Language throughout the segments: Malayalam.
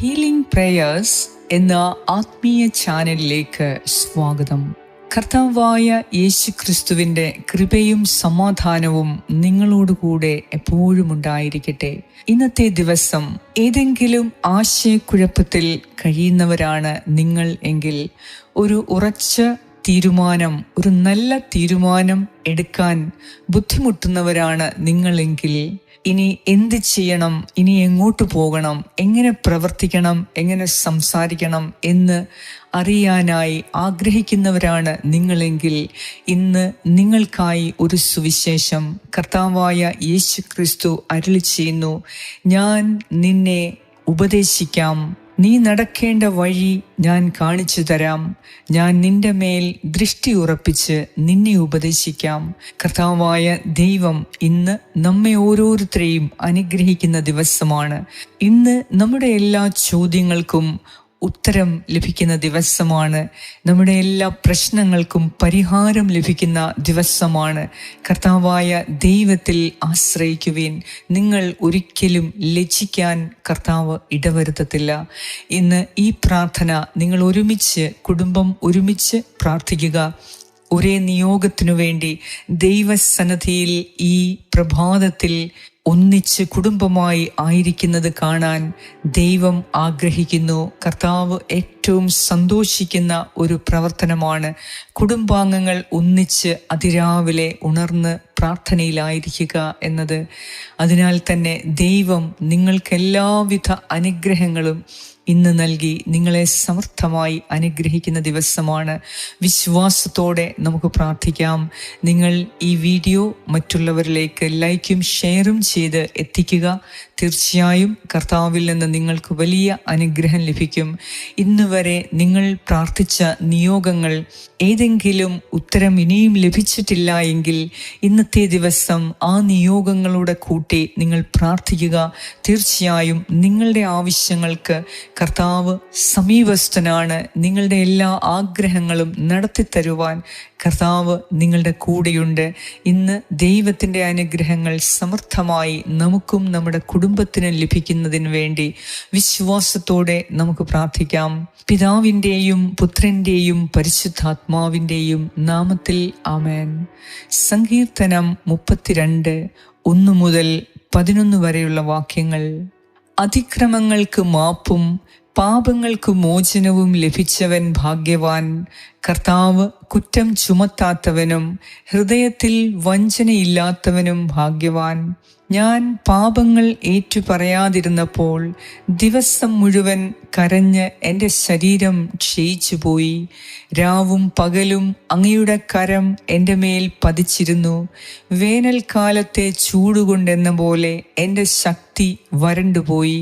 ഹീലിംഗ് പ്രേയേഴ്സ് എന്ന ആത്മീയ ചാനലിലേക്ക് സ്വാഗതം. കർത്താവായ യേശു ക്രിസ്തുവിന്റെ കൃപയും സമാധാനവും നിങ്ങളോടുകൂടെ എപ്പോഴും ഉണ്ടായിരിക്കട്ടെ. ഇന്നത്തെ ദിവസം ഏതെങ്കിലും ആശയക്കുഴപ്പത്തിൽ കഴിയുന്നവരാണ് നിങ്ങൾ എങ്കിൽ ഒരു ഉറച്ച തീരുമാനം ഒരു നല്ല തീരുമാനം എടുക്കാൻ ബുദ്ധിമുട്ടുന്നവരാണ് നിങ്ങളെങ്കിൽ ഇനി എന്ത് ചെയ്യണം? ഇനി എങ്ങോട്ട് പോകണം? എങ്ങനെ പ്രവർത്തിക്കണം? എങ്ങനെ സംസാരിക്കണം? എന്ന് അറിയാനായി ആഗ്രഹിക്കുന്നവരാണ് നിങ്ങളെങ്കിൽ ഇന്ന് നിങ്ങൾക്കായി ഒരു സുവിശേഷം കർത്താവായ യേശു ക്രിസ്തു അരുളി ചെയ്യുന്നു. ഞാൻ നിന്നെ ഉപദേശിക്കാം. നീ നടക്കേണ്ട വഴി ഞാൻ കാണിച്ചു തരാം. ഞാൻ നിന്റെ മേൽ ദൃഷ്ടി ഉറപ്പിച്ച് നിന്നെ ഉപദേശിക്കാം. കർത്താവായ ദൈവം ഇന്ന് നമ്മെ ഓരോരുത്തരെയും അനുഗ്രഹിക്കുന്ന ദിവസമാണ്. ഇന്ന് നമ്മുടെ എല്ലാ ചോദ്യങ്ങൾക്കും ഉത്തരം ലഭിക്കുന്ന ദിവസമാണ്. നമ്മുടെ എല്ലാ പ്രശ്നങ്ങൾക്കും പരിഹാരം ലഭിക്കുന്ന ദിവസമാണ്. കർത്താവായ ദൈവത്തിൽ ആശ്രയിക്കുവാൻ. നിങ്ങൾ ഒരിക്കലും ലജ്ജിക്കാൻ കർത്താവ് ഇടവരുത്തത്തില്ല. ഇന്ന് ഈ പ്രാർത്ഥന നിങ്ങൾ ഒരുമിച്ച് കുടുംബം ഒരുമിച്ച് പ്രാർത്ഥിക്കുക. ഒരേ നിയോഗത്തിനു വേണ്ടി ദൈവസന്നദ്ധിയിൽ ഈ പ്രഭാതത്തിൽ ഒന്നിച്ച് കുടുംബമായി ആയിരിക്കുന്നത് കാണാൻ ദൈവം ആഗ്രഹിക്കുന്നു. കർത്താവ് ഏറ്റവും സന്തോഷിക്കുന്ന ഒരു പ്രവർത്തനമാണ് കുടുംബാംഗങ്ങൾ ഒന്നിച്ച് അതിരാവിലെ ഉണർന്ന് പ്രാർത്ഥനയിലായിരിക്കുക എന്നത്. അതിനാൽ തന്നെ ദൈവം നിങ്ങൾക്ക് എല്ലാവിധ അനുഗ്രഹങ്ങളും ഇന്ന് നൽകി നിങ്ങളെ സമർത്ഥമായി അനുഗ്രഹിക്കുന്ന ദിവസമാണ്. വിശ്വാസത്തോടെ നമുക്ക് പ്രാർത്ഥിക്കാം. നിങ്ങൾ ഈ വീഡിയോ മറ്റുള്ളവരിലേക്ക് ലൈക്കും ഷെയറും ചെയ്ത് എത്തിക്കുക. തീർച്ചയായും കർത്താവിൽ നിന്ന് നിങ്ങൾക്ക് വലിയ അനുഗ്രഹം ലഭിക്കും. ഇന്ന് വരെ നിങ്ങൾ പ്രാർത്ഥിച്ച നിയോഗങ്ങൾ ഏതെങ്കിലും ഉത്തരം ഇനിയും ലഭിച്ചിട്ടില്ല എങ്കിൽ ഇന്നത്തെ ദിവസം ആ നിയോഗങ്ങളുടെ കൂട്ടി നിങ്ങൾ പ്രാർത്ഥിക്കുക. തീർച്ചയായും നിങ്ങളുടെ ആവശ്യങ്ങൾക്ക് കർത്താവ് സമീപസ്ഥനാണ്. നിങ്ങളുടെ എല്ലാ ആഗ്രഹങ്ങളും നടത്തിത്തരുവാൻ കർത്താവ് നിങ്ങളുടെ കൂടെയുണ്ട്. ഇന്ന് ദൈവത്തിന്റെ അനുഗ്രഹങ്ങൾ സമർത്ഥമായി നമുക്കും നമ്മുടെ കുടുംബത്തിനും ലഭിക്കുന്നതിന് വേണ്ടി വിശ്വാസത്തോടെ നമുക്ക് പ്രാർത്ഥിക്കാം. പിതാവിന്റെയും പുത്രന്റെയും പരിശുദ്ധാത്മാവിന്റെയും നാമത്തിൽ ആമേൻ. സങ്കീർത്തനം മുപ്പത്തിരണ്ട് ഒന്ന് മുതൽ പതിനൊന്ന് വരെയുള്ള വാക്യങ്ങൾ. അതിക്രമങ്ങൾക്ക് മാപ്പും പാപങ്ങൾക്ക് മോചനവും ലഭിച്ചവൻ ഭാഗ്യവാൻ. കർത്താവ് കുറ്റം ചുമത്താത്തവനും ഹൃദയത്തിൽ വഞ്ചനയില്ലാത്തവനും ഭാഗ്യവാൻ. ഞാൻ പാപങ്ങൾ ഏറ്റുപറയാതിരുന്നപ്പോൾ ദിവസം മുഴുവൻ കരഞ്ഞ് എന്റെ ശരീരം ക്ഷയിച്ചു പോയി രാവും പകലും അങ്ങയുടെ കരം എന്റെ മേൽ പതിച്ചിരുന്നു. വേനൽക്കാലത്തെ ചൂടുകൊണ്ടെന്ന പോലെ എന്റെ ശക്തി വരണ്ടുപോയി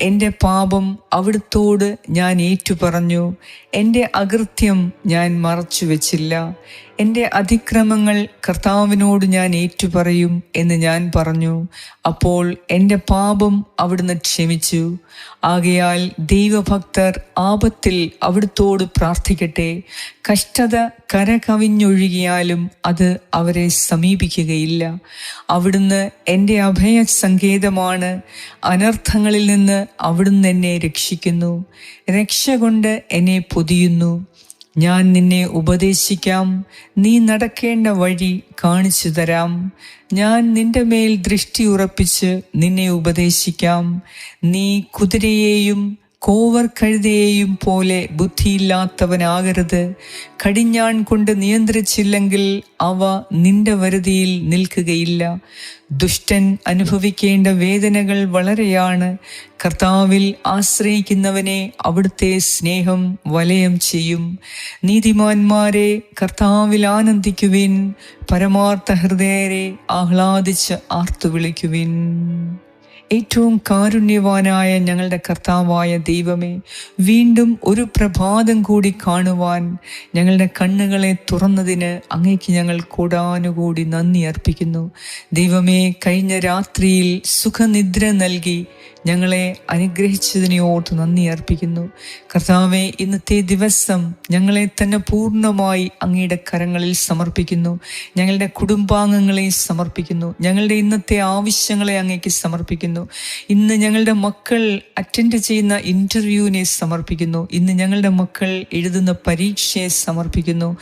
എന്റെ പാപം അവിടുത്തോട് ഞാൻ ഏറ്റുപറഞ്ഞു. എന്റെ അകൃത്യം ഞാൻ മറച്ചു വെച്ചില്ല. എന്റെ അതിക്രമങ്ങൾ കർത്താവിനോട് ഞാൻ ഏറ്റുപറയും എന്ന് ഞാൻ പറഞ്ഞു. അപ്പോൾ എന്റെ പാപം അവിടുന്ന് ക്ഷമിച്ചു. ആകയാൽ ദൈവഭക്തർ ആപത്തിൽ അവിടുത്തോട് പ്രാർത്ഥിക്കട്ടെ. കഷ്ടത കരകവിഞ്ഞൊഴുകിയാലും അത് അവരെ സമീപിക്കുകയില്ല. അവിടുന്ന് എന്റെ അഭയ സങ്കേതമാണ് അനർത്ഥങ്ങളിൽ നിന്ന് അവിടുന്ന് എന്നെ രക്ഷിക്കുന്നു. രക്ഷ കൊണ്ട് എന്നെ പൊതിയുന്നു. ഞാൻ നിന്നെ ഉപദേശിക്കാം. നീ നടക്കേണ്ട വഴി കാണിച്ചു തരാം. ഞാൻ നിന്റെ മേൽ ദൃഷ്ടി ഉറപ്പിച്ച് നിന്നെ ഉപദേശിക്കാം. നീ കുതിരയെയും കോവർ കഴുതയെയും പോലെ ബുദ്ധിയില്ലാത്തവനാകരുത്. കടിഞ്ഞാൺ കൊണ്ട് നിയന്ത്രിച്ചില്ലെങ്കിൽ അവ നിന്റെ വരുതിയിൽ നിൽക്കുകയില്ല. ദുഷ്ടൻ അനുഭവിക്കേണ്ട വേദനകൾ വളരെയാണ്. കർത്താവിൽ ആശ്രയിക്കുന്നവനെ അവിടുത്തെ സ്നേഹം വലയം ചെയ്യും. നീതിമാന്മാരെ കർത്താവിൽ ആനന്ദിക്കുവിൻ. പരമാർത്ഥ ഹൃദയരെ ആഹ്ലാദിച്ച് ആർത്തു വിളിക്കുവിൻ ഏറ്റവും കാരുണ്യവാനായ ഞങ്ങളുടെ കർത്താവായ ദൈവമേ വീണ്ടും ഒരു പ്രഭാതം കൂടി കാണുവാൻ ഞങ്ങളുടെ കണ്ണുകളെ തുറന്നതിന് അങ്ങേക്ക് ഞങ്ങൾ കൂടാനുകൂടി നന്ദി അർപ്പിക്കുന്നു. ദൈവമേ കഴിഞ്ഞ രാത്രിയിൽ സുഖനിദ്ര നൽകി ഞങ്ങളെ അനുഗ്രഹിച്ചതിനെ ഓർത്ത് നന്ദി അർപ്പിക്കുന്നു. കർത്താവെ ഇന്നത്തെ ദിവസം ഞങ്ങളെ തന്നെ പൂർണമായി അങ്ങയുടെ കരങ്ങളിൽ സമർപ്പിക്കുന്നു. ഞങ്ങളുടെ കുടുംബാംഗങ്ങളെ സമർപ്പിക്കുന്നു. ഞങ്ങളുടെ ഇന്നത്തെ ആവശ്യങ്ങളെ അങ്ങേക്ക് സമർപ്പിക്കുന്നു. ഇന്ന് ഞങ്ങളുടെ മക്കൾ അറ്റൻഡ് ചെയ്യുന്ന ഇന്റർവ്യൂവിനെ സമർപ്പിക്കുന്നു. ഇന്ന് ഞങ്ങളുടെ മക്കൾ എഴുതുന്ന പരീക്ഷയെ സമർപ്പിക്കുന്നു.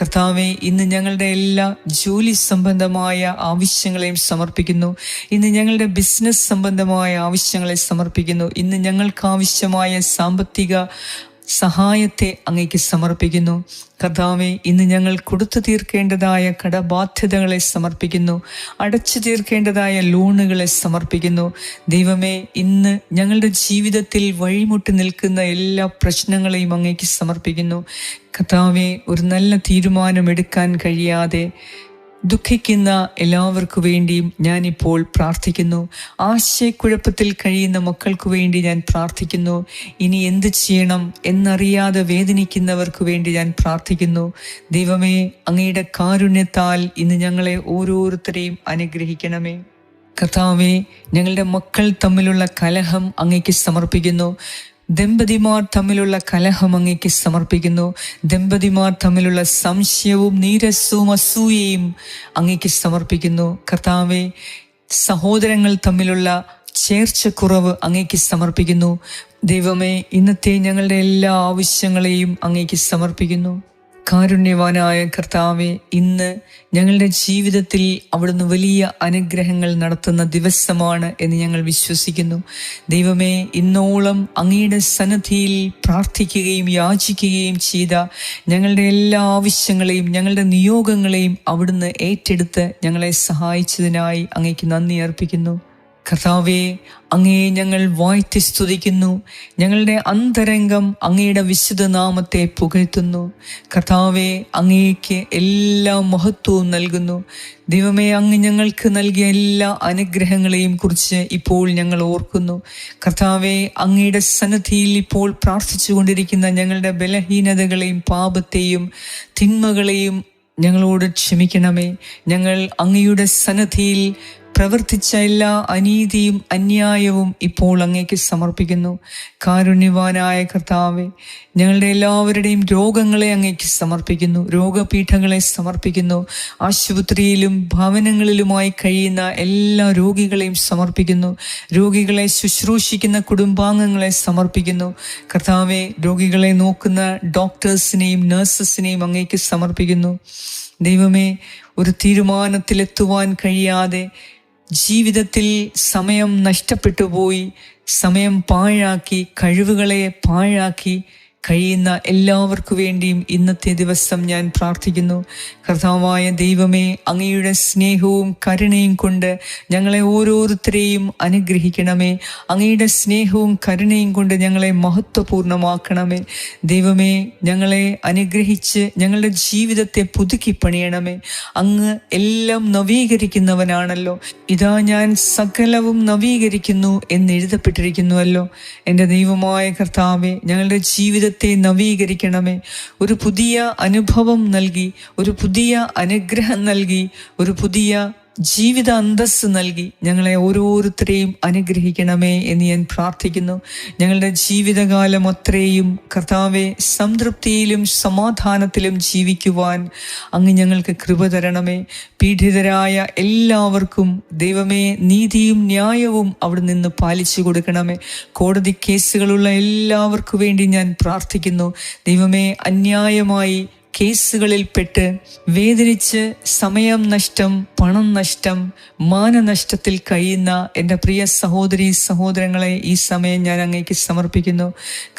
കർത്താവെ ഇന്ന് ഞങ്ങളുടെ എല്ലാ ജോലി സംബന്ധമായ ആവശ്യങ്ങളെയും സമർപ്പിക്കുന്നു. ഇന്ന് ഞങ്ങളുടെ ബിസിനസ് സംബന്ധമായ ആവശ്യങ്ങളെ സമർപ്പിക്കുന്നു. ഇന്ന് ഞങ്ങൾക്ക് ആവശ്യമായ സാമ്പത്തിക സഹായത്തെ അങ്ങേക്ക് സമർപ്പിക്കുന്നു. കർത്താവെ ഇന്ന് ഞങ്ങൾ കൊടുത്തു തീർക്കേണ്ടതായ കടബാധ്യതകളെ സമർപ്പിക്കുന്നു. അടച്ചു തീർക്കേണ്ടതായ ലോണുകളെ സമർപ്പിക്കുന്നു. ദൈവമേ ഇന്ന് ഞങ്ങളുടെ ജീവിതത്തിൽ വഴിമുട്ടി നിൽക്കുന്ന എല്ലാ പ്രശ്നങ്ങളെയും അങ്ങേക്ക് സമർപ്പിക്കുന്നു. കർത്താവെ ഒരു നല്ല തീരുമാനം എടുക്കാൻ കഴിയാതെ ദുഃഖിക്കുന്ന എല്ലാവർക്കു വേണ്ടിയും ഞാൻ ഇപ്പോൾ പ്രാർത്ഥിക്കുന്നു. ആശയക്കുഴപ്പത്തിൽ കഴിയുന്ന മക്കൾക്കു വേണ്ടി ഞാൻ പ്രാർത്ഥിക്കുന്നു. ഇനി എന്ത് ചെയ്യണം എന്നറിയാതെ വേദനിക്കുന്നവർക്കു വേണ്ടി ഞാൻ പ്രാർത്ഥിക്കുന്നു. ദൈവമേ അങ്ങയുടെ കാരുണ്യത്താൽ ഇന്ന് ഞങ്ങളെ ഓരോരുത്തരെയും അനുഗ്രഹിക്കണമേ. കർത്താവേ ഞങ്ങളുടെ മക്കൾ തമ്മിലുള്ള കലഹം അങ്ങേക്ക് സമർപ്പിക്കുന്നു. ദമ്പതിമാർ തമ്മിലുള്ള കലഹം അങ്ങേക്ക് സമർപ്പിക്കുന്നു. ദമ്പതിമാർ തമ്മിലുള്ള സംശയവും നീരസവും അസൂയയും അങ്ങേക്ക് സമർപ്പിക്കുന്നു. കർത്താവെ സഹോദരങ്ങൾ തമ്മിലുള്ള ചേർച്ചക്കുറവ് അങ്ങേക്ക് സമർപ്പിക്കുന്നു. ദൈവമേ ഇന്നത്തെ ഞങ്ങളുടെ എല്ലാ ആവശ്യങ്ങളെയും അങ്ങേക്ക് സമർപ്പിക്കുന്നു. കാരുണ്യവാനായ കർത്താവെ ഇന്ന് ഞങ്ങളുടെ ജീവിതത്തിൽ അവിടുന്ന് വലിയ അനുഗ്രഹങ്ങൾ നടത്തുന്ന ദിവസമാണ് എന്ന് ഞങ്ങൾ വിശ്വസിക്കുന്നു. ദൈവമേ ഇന്നോളം അങ്ങയുടെ സന്നദ്ധിയിൽ പ്രാർത്ഥിക്കുകയും യാചിക്കുകയും ചെയ്ത ഞങ്ങളുടെ എല്ലാ ആവശ്യങ്ങളെയും ഞങ്ങളുടെ നിയോഗങ്ങളെയും അവിടുന്ന് ഏറ്റെടുത്ത് ഞങ്ങളെ സഹായിച്ചതിനായി അങ്ങേക്ക് നന്ദി അർപ്പിക്കുന്നു. കർത്താവെ അങ്ങേ ഞങ്ങൾ വാഴ്ത്തി സ്തുതിക്കുന്നു. ഞങ്ങളുടെ അന്തരംഗം അങ്ങയുടെ വിശുദ്ധ നാമത്തെ പുകഴ്ത്തുന്നു. കർത്താവെ അങ്ങേക്ക് എല്ലാ മഹത്വവും നൽകുന്നു. ദൈവമേ അങ്ങ് ഞങ്ങൾക്ക് നൽകിയ എല്ലാ അനുഗ്രഹങ്ങളെയും കുറിച്ച് ഇപ്പോൾ ഞങ്ങൾ ഓർക്കുന്നു. കർത്താവെ അങ്ങയുടെ സന്നദ്ധിയിൽ ഇപ്പോൾ പ്രാർത്ഥിച്ചു കൊണ്ടിരിക്കുന്ന ഞങ്ങളുടെ ബലഹീനതകളെയും പാപത്തെയും തിന്മകളെയും ഞങ്ങളോട് ക്ഷമിക്കണമേ. ഞങ്ങൾ അങ്ങയുടെ സന്നദ്ധിയിൽ പ്രവർത്തിച്ച എല്ലാ അനീതിയും അന്യായവും ഇപ്പോൾ അങ്ങേക്ക് സമർപ്പിക്കുന്നു. കാരുണ്യവാനായ കർത്താവെ ഞങ്ങളുടെ എല്ലാവരുടെയും രോഗങ്ങളെ അങ്ങേക്ക് സമർപ്പിക്കുന്നു. രോഗപീഠങ്ങളെ സമർപ്പിക്കുന്നു. ആശുപത്രിയിലും ഭവനങ്ങളിലുമായി കഴിയുന്ന എല്ലാ രോഗികളെയും സമർപ്പിക്കുന്നു. രോഗികളെ ശുശ്രൂഷിക്കുന്ന കുടുംബാംഗങ്ങളെ സമർപ്പിക്കുന്നു. കർത്താവെ രോഗികളെ നോക്കുന്ന ഡോക്ടേഴ്സിനെയും നഴ്സസിനെയും അങ്ങേക്ക് സമർപ്പിക്കുന്നു. ദൈവമേ ഒരു തീരുമാനത്തിലെത്തുവാൻ കഴിയാതെ ജീവിതത്തിൽ സമയം നഷ്ടപ്പെട്ടു പോയി സമയം പാഴാക്കി കഴിവുകളെ പാഴാക്കി കഴിയുന്ന എല്ലാവർക്കു വേണ്ടിയും ഇന്നത്തെ ദിവസം ഞാൻ പ്രാർത്ഥിക്കുന്നു. കർത്താവായ ദൈവമേ അങ്ങയുടെ സ്നേഹവും കരുണയും കൊണ്ട് ഞങ്ങളെ ഓരോരുത്തരെയും അനുഗ്രഹിക്കണമേ. അങ്ങയുടെ സ്നേഹവും കരുണയും കൊണ്ട് ഞങ്ങളെ മഹത്വപൂർണമാക്കണമേ ദൈവമേ ഞങ്ങളെ അനുഗ്രഹിച്ച് ഞങ്ങളുടെ ജീവിതത്തെ പുതുക്കി പണിയണമേ. അങ്ങ് എല്ലാം നവീകരിക്കുന്നവനാണല്ലോ. ഇതാ ഞാൻ സകലവും നവീകരിക്കുന്നു എന്ന് എഴുതപ്പെട്ടിരിക്കുന്നുവല്ലോ. എന്റെ ദൈവമായ കർത്താവെ ഞങ്ങളുടെ ജീവിതത്തെ നവീകരിക്കണമേ. ഒരു പുതിയ അനുഭവം നൽകി ഒരു പുതിയ അനുഗ്രഹം നൽകി ഒരു പുതിയ ജീവിത അന്തസ് നൽകി ഞങ്ങളെ ഓരോരുത്തരെയും അനുഗ്രഹിക്കണമേ എന്ന് ഞാൻ പ്രാർത്ഥിക്കുന്നു. ഞങ്ങളുടെ ജീവിതകാലം അത്രയും കർത്താവെ സംതൃപ്തിയിലും സമാധാനത്തിലും ജീവിക്കുവാൻ അങ്ങ് ഞങ്ങൾക്ക് കൃപ തരണമേ. പീഡിതരായ എല്ലാവർക്കും ദൈവമേ നീതിയും ന്യായവും അവിടെ നിന്ന് പാലിച്ചു കൊടുക്കണമേ. കോടതി കേസുകളുള്ള എല്ലാവർക്കും വേണ്ടി ഞാൻ പ്രാർത്ഥിക്കുന്നു. ദൈവമേ അന്യായമായി കേസുകളിൽപ്പെട്ട് വേദനിച്ച് സമയം നഷ്ടം പണം നഷ്ടം മാനനഷ്ടത്തിൽ കഴിയുന്ന എന്റെ പ്രിയ സഹോദരി സഹോദരങ്ങളെ ഈ സമയം ഞാൻ അങ്ങേക്ക് സമർപ്പിക്കുന്നു.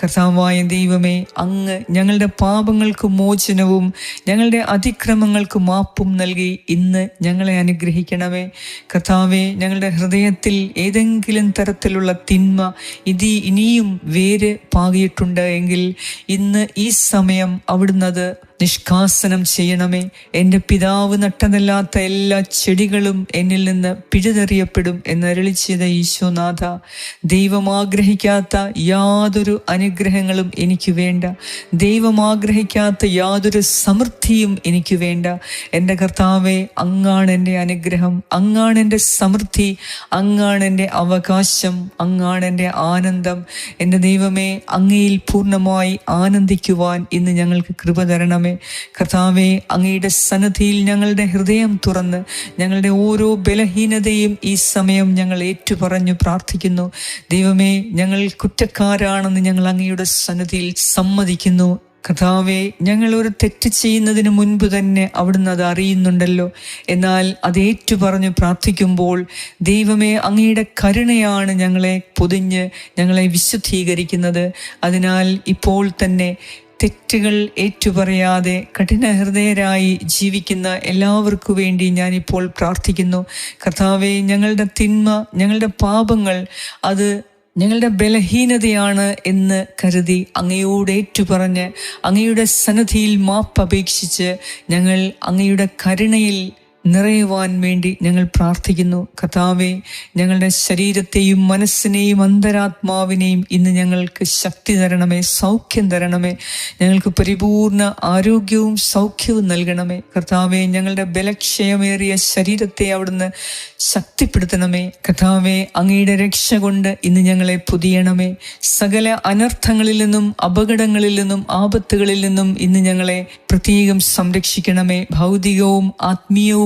കർത്താവായ ദൈവമേ അങ്ങ് ഞങ്ങളുടെ പാപങ്ങൾക്ക് മോചനവും ഞങ്ങളുടെ അതിക്രമങ്ങൾക്ക് മാപ്പും നൽകി ഇന്ന് ഞങ്ങളെ അനുഗ്രഹിക്കണമേ. കർത്താവെ ഞങ്ങളുടെ ഹൃദയത്തിൽ ഏതെങ്കിലും തരത്തിലുള്ള തിന്മ ഇത് ഇനിയും വേര് പാകിയിട്ടുണ്ട് എങ്കിൽ ഇന്ന് ഈ സമയം അവിടുന്ന് നിഷ്കാസനം ചെയ്യണമേ. എന്റെ പിതാവ് നട്ടതല്ലാത്ത എല്ലാ ചെടികളും എന്നിൽ നിന്ന് പിഴുതെറിയപ്പെടും എന്നരളി ചെയ്ത ഈശോനാഥ ദൈവം ആഗ്രഹിക്കാത്ത യാതൊരു അനുഗ്രഹങ്ങളും എനിക്ക് വേണ്ട. ദൈവം ആഗ്രഹിക്കാത്ത യാതൊരു സമൃദ്ധിയും എനിക്ക് വേണ്ട. എന്റെ കർത്താവെ അങ്ങാണ് എന്റെ അനുഗ്രഹം അങ്ങാണ് എന്റെ സമൃദ്ധി അങ്ങാണ് എന്റെ അവകാശം അങ്ങാണ് എന്റെ ആനന്ദം. എന്റെ ദൈവമേ അങ്ങയിൽ പൂർണമായി ആനന്ദിക്കുവാൻ ഇന്ന് ഞങ്ങൾക്ക് കൃപ തരണമേ. കർത്താവെ അങ്ങയുടെ സന്നദ്ധിയിൽ ഞങ്ങളുടെ ഹൃദയം തുറന്ന് ഞങ്ങളുടെ ഓരോ ബലഹീനതയും ഈ സമയം ഞങ്ങൾ ഏറ്റുപറഞ്ഞു പ്രാർത്ഥിക്കുന്നു. ദൈവമേ ഞങ്ങൾ കുറ്റക്കാരാണെന്ന് ഞങ്ങൾ അങ്ങയുടെ സന്നദ്ധിയിൽ സമ്മതിക്കുന്നു. കഥാവെ ഞങ്ങൾ ഒരു തെറ്റ് ചെയ്യുന്നതിന് മുൻപ് തന്നെ അവിടുന്ന് അത് അറിയുന്നുണ്ടല്ലോ. എന്നാൽ അത് ഏറ്റുപറഞ്ഞു പ്രാർത്ഥിക്കുമ്പോൾ ദൈവമേ അങ്ങയുടെ കരുണയാണ് ഞങ്ങളെ പൊതിഞ്ഞ് ഞങ്ങളെ വിശുദ്ധീകരിക്കുന്നത്. അതിനാൽ ഇപ്പോൾ തന്നെ തെറ്റുകൾ ഏറ്റുപറയാതെ കഠിനഹൃദയരായി ജീവിക്കുന്ന എല്ലാവർക്കു വേണ്ടി ഞാനിപ്പോൾ പ്രാർത്ഥിക്കുന്നു. കർത്താവെ ഞങ്ങളുടെ തിന്മ ഞങ്ങളുടെ പാപങ്ങൾ അത് ഞങ്ങളുടെ ബലഹീനതയാണ് എന്ന് കരുതി അങ്ങയോട് ഏറ്റുപറഞ്ഞ് അങ്ങയുടെ സന്നദ്ധിയിൽ മാപ്പപേക്ഷിച്ച് ഞങ്ങൾ അങ്ങയുടെ കരുണയിൽ നിറയുവാൻ വേണ്ടി ഞങ്ങൾ പ്രാർത്ഥിക്കുന്നു. കഥാവെ ഞങ്ങളുടെ ശരീരത്തെയും മനസ്സിനെയും അന്തരാത്മാവിനെയും ഇന്ന് ഞങ്ങൾക്ക് ശക്തി തരണമേ സൗഖ്യം തരണമേ. ഞങ്ങൾക്ക് പരിപൂർണ ആരോഗ്യവും സൗഖ്യവും നൽകണമേ. കർത്താവെ ഞങ്ങളുടെ ബലക്ഷയമേറിയ ശരീരത്തെ അവിടുന്ന് ശക്തിപ്പെടുത്തണമേ. കഥാവെ അങ്ങയുടെ രക്ഷ കൊണ്ട് ഇന്ന് ഞങ്ങളെ പുതിയണമേ. സകല അനർത്ഥങ്ങളിൽ നിന്നും അപകടങ്ങളിൽ നിന്നും ആപത്തുകളിൽ നിന്നും ഇന്ന് ഞങ്ങളെ പ്രത്യേകം സംരക്ഷിക്കണമേ. ഭൗതികവും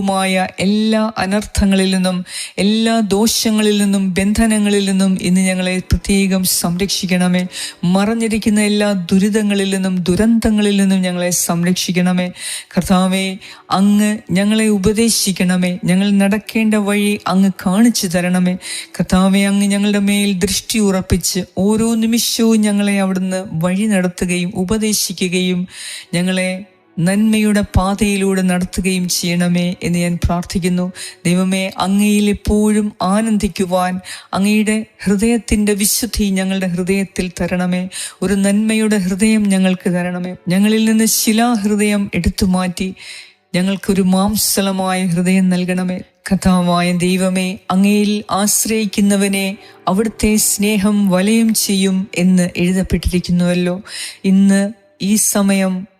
ആത്മീയവുമായ എല്ലാ അനർത്ഥങ്ങളിൽ നിന്നും എല്ലാ ദോഷങ്ങളിൽ നിന്നും ബന്ധനങ്ങളിൽ നിന്നും ഇന്ന് ഞങ്ങളെ പ്രത്യേകം സംരക്ഷിക്കണമേ. മറഞ്ഞിരിക്കുന്ന എല്ലാ ദുരിതങ്ങളിൽ നിന്നും ദുരന്തങ്ങളിൽ നിന്നും ഞങ്ങളെ സംരക്ഷിക്കണമേ. കർത്താവെ അങ്ങ് ഞങ്ങളെ ഉപദേശിക്കണമേ. ഞങ്ങൾ നടക്കേണ്ട വഴി അങ്ങ് കാണിച്ചു തരണമേ. കർത്താവെ അങ്ങ് ഞങ്ങളുടെ മേൽ ദൃഷ്ടി ഉറപ്പിച്ച് ഓരോ നിമിഷവും ഞങ്ങളെ അവിടുന്ന് വഴി നടത്തുകയും ഉപദേശിക്കുകയും ഞങ്ങളെ നന്മയുടെ പാതയിലൂടെ നടത്തുകയും ചെയ്യണമേ എന്ന് ഞാൻ പ്രാർത്ഥിക്കുന്നു. ദൈവമേ അങ്ങയിൽ എപ്പോഴും ആനന്ദിക്കുവാൻ അങ്ങയുടെ ഹൃദയത്തിന്റെ വിശുദ്ധി ഞങ്ങളുടെ ഹൃദയത്തിൽ തരണമേ. ഒരു നന്മയുടെ ഹൃദയം ഞങ്ങൾക്ക് തരണമേ. ഞങ്ങളിൽ നിന്ന് ശിലാഹൃദയം എടുത്തു മാറ്റി ഞങ്ങൾക്കൊരു മാംസലമായ ഹൃദയം നൽകണമേ. കഥാവായ ദൈവമേ അങ്ങയിൽ ആശ്രയിക്കുന്നവനെ അവിടുത്തെ സ്നേഹം വലയം ചെയ്യും എന്ന് എഴുതപ്പെട്ടിരിക്കുന്നുവല്ലോ. ഇന്ന് ഈ സമയം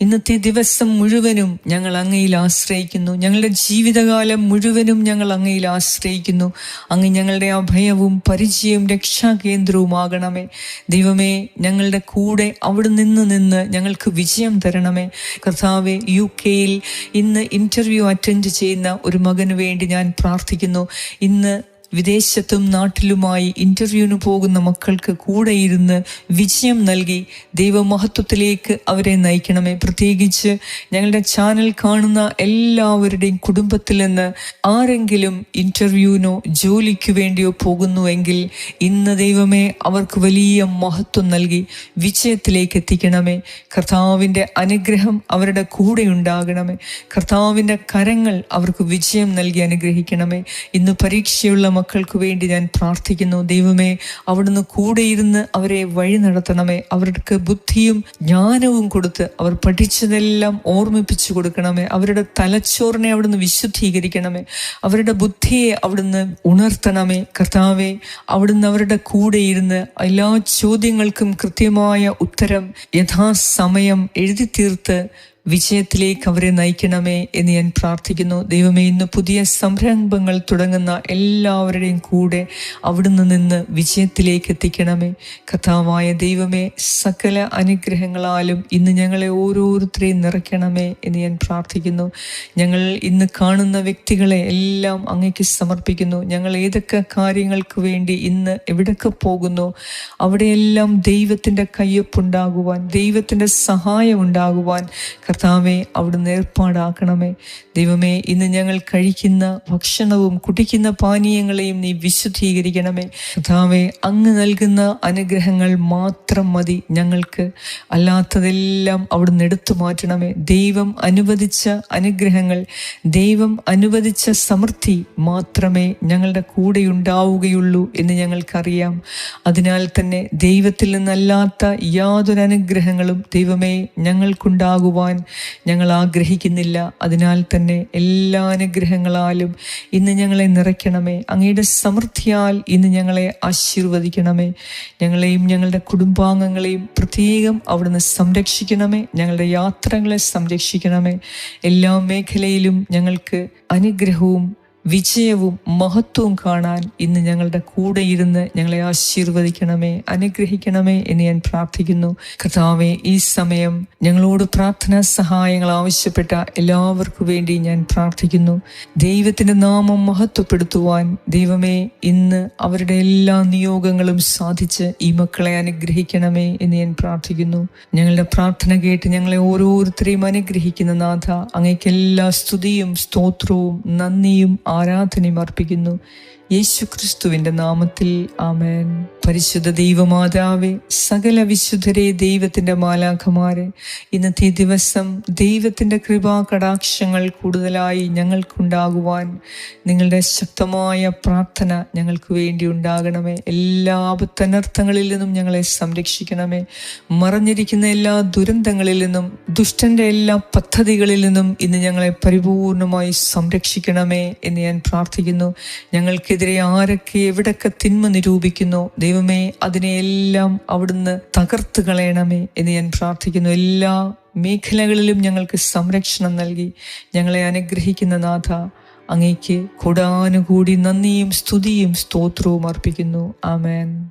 ഇന്നത്തെ ദിവസം മുഴുവനും ഞങ്ങൾ അങ്ങയിൽ ആശ്രയിക്കുന്നു. ഞങ്ങളുടെ ജീവിതകാലം മുഴുവനും ഞങ്ങൾ അങ്ങയിൽ ആശ്രയിക്കുന്നു. അങ്ങ് ഞങ്ങളുടെ അഭയവും പരിചയവും രക്ഷാകേന്ദ്രവുമാകണമേ. ദൈവമേ ഞങ്ങളുടെ കൂടെ അവിടെ നിന്ന് നിന്ന് ഞങ്ങൾക്ക് വിജയം തരണമേ. കർത്താവെ യു കെയിൽ ഇന്ന് ഇന്റർവ്യൂ അറ്റൻഡ് ചെയ്യുന്ന ഒരു മകന് വേണ്ടി ഞാൻ പ്രാർത്ഥിക്കുന്നു. ഇന്ന് വിദേശത്തും നാട്ടിലുമായി ഇന്റർവ്യൂവിന് പോകുന്ന മക്കൾക്ക് കൂടെ ഇരുന്ന് വിജയം നൽകി ദൈവമഹത്വത്തിലേക്ക് അവരെ നയിക്കണമേ. പ്രത്യേകിച്ച് ഞങ്ങളുടെ ചാനൽ കാണുന്ന എല്ലാവരുടെയും കുടുംബത്തിൽ നിന്ന് ആരെങ്കിലും ഇന്റർവ്യൂവിനോ ജോലിക്ക് വേണ്ടിയോ പോകുന്നുവെങ്കിൽ ഇന്ന് ദൈവമേ അവർക്ക് വലിയ മഹത്വം നൽകി വിജയത്തിലേക്ക് എത്തിക്കണമേ. കർത്താവിന്റെ അനുഗ്രഹം അവരുടെ കൂടെ ഉണ്ടാകണമേ. കർത്താവിന്റെ കരങ്ങൾ അവർക്ക് വിജയം നൽകി അനുഗ്രഹിക്കണമേ. ഇന്ന് പരീക്ഷയുള്ള മക്കൾക്ക് വേണ്ടി ഞാൻ പ്രാർത്ഥിക്കുന്നു. ദൈവമേ അവിടുന്ന് കൂടെ ഇരുന്ന് അവരെ വഴി നടത്തണമേ. അവർക്ക് ബുദ്ധിയും ജ്ഞാനവും കൊടുത്ത് അവർ പഠിച്ചതെല്ലാം ഓർമ്മിപ്പിച്ചു കൊടുക്കണമേ. അവരുടെ തലച്ചോറിനെ അവിടുന്ന് വിശുദ്ധീകരിക്കണമേ. അവരുടെ ബുദ്ധിയെ അവിടുന്ന് ഉണർത്തണമേ. കർത്താവെ അവിടുന്ന് അവരുടെ കൂടെ ഇരുന്ന് എല്ലാ ചോദ്യങ്ങൾക്കും കൃത്യമായ ഉത്തരം യഥാസമയം എഴുതി തീർത്ത് വിജയത്തിലേക്ക് അവരെ നയിക്കണമേ എന്ന് ഞാൻ പ്രാർത്ഥിക്കുന്നു. ദൈവമേ ഇന്ന് പുതിയ സംരംഭങ്ങൾ തുടങ്ങുന്ന എല്ലാവരുടെയും കൂടെ അവിടുന്ന് നിന്ന് വിജയത്തിലേക്ക് എത്തിക്കണമേ. കഥാവായ ദൈവമേ സകല അനുഗ്രഹങ്ങളാലും ഇന്ന് ഞങ്ങളെ ഓരോരുത്തരെയും നിറയ്ക്കണമേ എന്ന് ഞാൻ പ്രാർത്ഥിക്കുന്നു. ഞങ്ങൾ ഇന്ന് കാണുന്ന വ്യക്തികളെ എല്ലാം അങ്ങേക്ക് സമർപ്പിക്കുന്നു. ഞങ്ങൾ ഏതൊക്കെ കാര്യങ്ങൾക്ക് വേണ്ടി ഇന്ന് എവിടൊക്കെ പോകുന്നു അവിടെയെല്ലാം ദൈവത്തിന്റെ കയ്യൊപ്പുണ്ടാകുവാൻ ദൈവത്തിന്റെ സഹായം ഉണ്ടാകുവാൻ കർത്താവെ അവിടുന്ന് ഏർപ്പാടാക്കണമേ. ദൈവമേ ഇന്ന് ഞങ്ങൾ കഴിക്കുന്ന ഭക്ഷണവും കുടിക്കുന്ന പാനീയങ്ങളെയും നീ വിശുദ്ധീകരിക്കണമേ. കർത്താവെ അങ്ങ് നൽകുന്ന അനുഗ്രഹങ്ങൾ മാത്രം മതി ഞങ്ങൾക്ക്. അല്ലാത്തതെല്ലാം അവിടുന്ന് എടുത്തു മാറ്റണമേ. ദൈവം അനുവദിച്ച അനുഗ്രഹങ്ങൾ ദൈവം അനുവദിച്ച സമൃദ്ധി മാത്രമേ ഞങ്ങളുടെ കൂടെ ഉണ്ടാവുകയുള്ളൂ എന്ന് ഞങ്ങൾക്കറിയാം. അതിനാൽ തന്നെ ദൈവത്തിൽ നിന്നല്ലാത്ത യാതൊരു അനുഗ്രഹങ്ങളും ദൈവമേ ഞങ്ങൾക്കുണ്ടാകുവാൻ ഞങ്ങൾ ആഗ്രഹിക്കുന്നില്ല. അതിനാൽ തന്നെ എല്ലാ അനുഗ്രഹങ്ങളാലും ഇന്ന് ഞങ്ങളെ നിറയ്ക്കണമേ. അങ്ങയുടെ സമൃദ്ധിയാൽ ഇന്ന് ഞങ്ങളെ ആശീർവദിക്കണമേ. ഞങ്ങളെയും ഞങ്ങളുടെ കുടുംബാംഗങ്ങളെയും പ്രത്യേകം അവിടുന്ന് സംരക്ഷിക്കണമേ. ഞങ്ങളുടെ യാത്രകളെ സംരക്ഷിക്കണമേ. എല്ലാ മേഖലയിലും ഞങ്ങൾക്ക് അനുഗ്രഹവും വിജയവും മഹത്വവും കാണാൻ ഇന്ന് ഞങ്ങളുടെ കൂടെ ഇരുന്ന് ഞങ്ങളെ ആശീർവദിക്കണമേ അനുഗ്രഹിക്കണമേ എന്ന് ഞാൻ പ്രാർത്ഥിക്കുന്നു. കർത്താവെ ഈ സമയം ഞങ്ങളോട് പ്രാർത്ഥനാ സഹായങ്ങൾ ആവശ്യപ്പെട്ട എല്ലാവർക്കും വേണ്ടി ഞാൻ പ്രാർത്ഥിക്കുന്നു. ദൈവത്തിന്റെ നാമം മഹത്വപ്പെടുത്തുവാൻ ദൈവമേ ഇന്ന് അവരുടെ എല്ലാ നിയോഗങ്ങളും സാധിച്ച് ഈ മക്കളെ അനുഗ്രഹിക്കണമേ എന്ന് ഞാൻ പ്രാർത്ഥിക്കുന്നു. ഞങ്ങളുടെ പ്രാർത്ഥന കേട്ട് ഞങ്ങളെ ഓരോരുത്തരെയും അനുഗ്രഹിക്കുന്ന നാഥ അങ്ങേക്കെല്ലാ സ്തുതിയും സ്തോത്രവും നന്ദിയും ആരാധനയും അർപ്പിക്കുന്നു. യേശു ക്രിസ്തുവിന്റെ നാമത്തിൽ ആമേൻ. പരിശുദ്ധ ദൈവമാതാവേ സകല വിശുദ്ധരെ ദൈവത്തിന്റെ മാലാഖമാരെ ഇന്നത്തെ ദിവസം ദൈവത്തിന്റെ കൃപാ കടാക്ഷങ്ങൾ കൂടുതലായി ഞങ്ങൾക്കുണ്ടാകുവാൻ നിങ്ങളുടെ ശക്തമായ പ്രാർത്ഥന ഞങ്ങൾക്ക് വേണ്ടി ഉണ്ടാകണമേ. എല്ലാ ആപത്തനർത്ഥങ്ങളിൽ നിന്നും ഞങ്ങളെ സംരക്ഷിക്കണമേ. മറഞ്ഞിരിക്കുന്ന എല്ലാ ദുരന്തങ്ങളിൽ നിന്നും ദുഷ്ടന്റെ എല്ലാ പദ്ധതികളിൽ നിന്നും ഇന്ന് ഞങ്ങളെ പരിപൂർണമായി സംരക്ഷിക്കണമേ എന്ന് ഞാൻ പ്രാർത്ഥിക്കുന്നു. ഞങ്ങൾക്കെതിരെ ആരൊക്കെ എവിടൊക്കെ തിന്മ നിരൂപിക്കുന്നു ദൈവമേ അതിനെയെല്ലാം അവിടുന്ന് തകർത്ത് കളയണമേ എന്ന് ഞാൻ പ്രാർത്ഥിക്കുന്നു. എല്ലാ മേഖലകളിലും ഞങ്ങൾക്ക് സംരക്ഷണം നൽകി. ഞങ്ങളെ അനുഗ്രഹിക്കുന്ന നാഥ അങ്ങേക്ക് കൊടാനുകൂടി നന്ദിയും സ്തുതിയും സ്തോത്രവും അർപ്പിക്കുന്നു. ആമേൻ.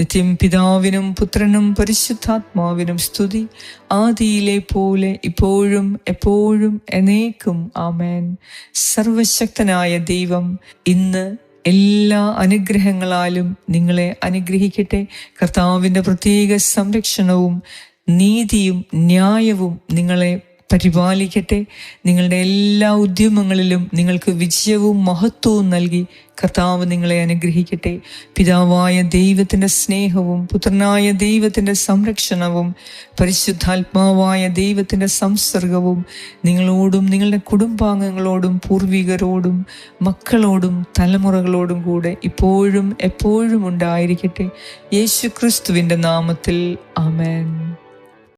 നിത്യം പിതാവിനും പുത്രനും പരിശുദ്ധാത്മാവിനും സ്തുതി. ആദിയിലെ പോലെ ഇപ്പോഴും എപ്പോഴും എന്നേക്കും ആമേൻ. സർവശക്തനായ ദൈവം ഇന്ന് എല്ലാ അനുഗ്രഹങ്ങളാലും നിങ്ങളെ അനുഗ്രഹിക്കട്ടെ. കർത്താവിന്റെ പ്രത്യേക സംരക്ഷണവും നീതിയും ന്യായവും നിങ്ങളെ പരിപാലിക്കട്ടെ. നിങ്ങളുടെ എല്ലാ ഉദ്യമങ്ങളിലും നിങ്ങൾക്ക് വിജയവും മഹത്വവും നൽകി കർത്താവ് നിങ്ങളെ അനുഗ്രഹിക്കട്ടെ. പിതാവായ ദൈവത്തിന്റെ സ്നേഹവും പുത്രനായ ദൈവത്തിന്റെ സംരക്ഷണവും പരിശുദ്ധാത്മാവായ ദൈവത്തിന്റെ സംസർഗവും നിങ്ങളോടും നിങ്ങളുടെ കുടുംബാംഗങ്ങളോടും പൂർവികരോടും മക്കളോടും തലമുറകളോടും കൂടെ ഇപ്പോഴും എപ്പോഴും ഉണ്ടായിരിക്കട്ടെ. യേശു ക്രിസ്തുവിന്റെ നാമത്തിൽ. ആമേൻ.